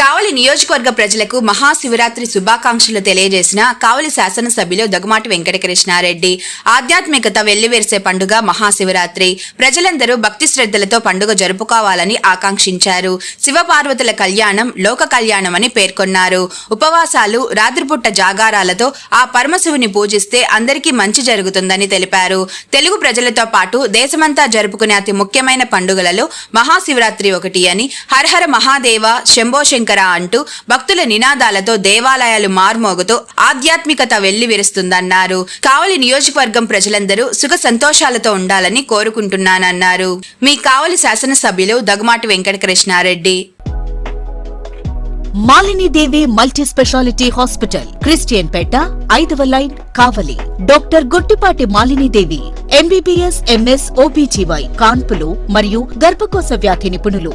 కావలి నియోజకవర్గ ప్రజలకు మహాశివరాత్రి శుభాకాంక్షలు తెలియజేసిన కావలి శాసనసభ్యులు దగుమాటి వెంకటకృష్ణారెడ్డి. ఆధ్యాత్మికత వెల్లివేర్సే పండుగ మహాశివరాత్రి. ప్రజలందరూ భక్తి శ్రద్ధలతో పండుగ జరుపుకోవాలని ఆకాంక్షించారు. శివపార్వతుల కళ్యాణం లోక కళ్యాణం అని పేర్కొన్నారు. ఉపవాసాలు రాత్రిపూట జాగారాలతో ఆ పరమశివుని పూజిస్తే అందరికీ మంచి జరుగుతుందని తెలిపారు. తెలుగు ప్రజలతో పాటు దేశమంతా జరుపుకునే అతి ముఖ్యమైన పండుగలలో మహాశివరాత్రి ఒకటి అని హరహర మహాదేవ శంభోశంకర్ శంకర అంటూ భక్తుల నినాదాలతో దేవాలయాలు మార్మోగుతూ ఆధ్యాత్మికత వెళ్ళి విరుస్తుందన్నారు కావలి నియోజకవర్గం ప్రజలందరూ సుఖ సంతోషాలతో ఉండాలని కోరుకుంటున్నానన్నారు. మీ కావలి శాసనసభ్యులు Dagumati Venkatakrishna Reddy. Malini Devi multi specialty hospital Christian Peta ఐదవ line Kavali. Doctor Guttipati Malini Devi MBBS MS OBGY కాన్పులు మరియు గర్భకోశ వ్యాధి నిపుణులు.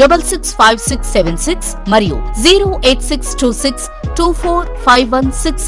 double six five six seven six మరియు zero eight six two six two four five one six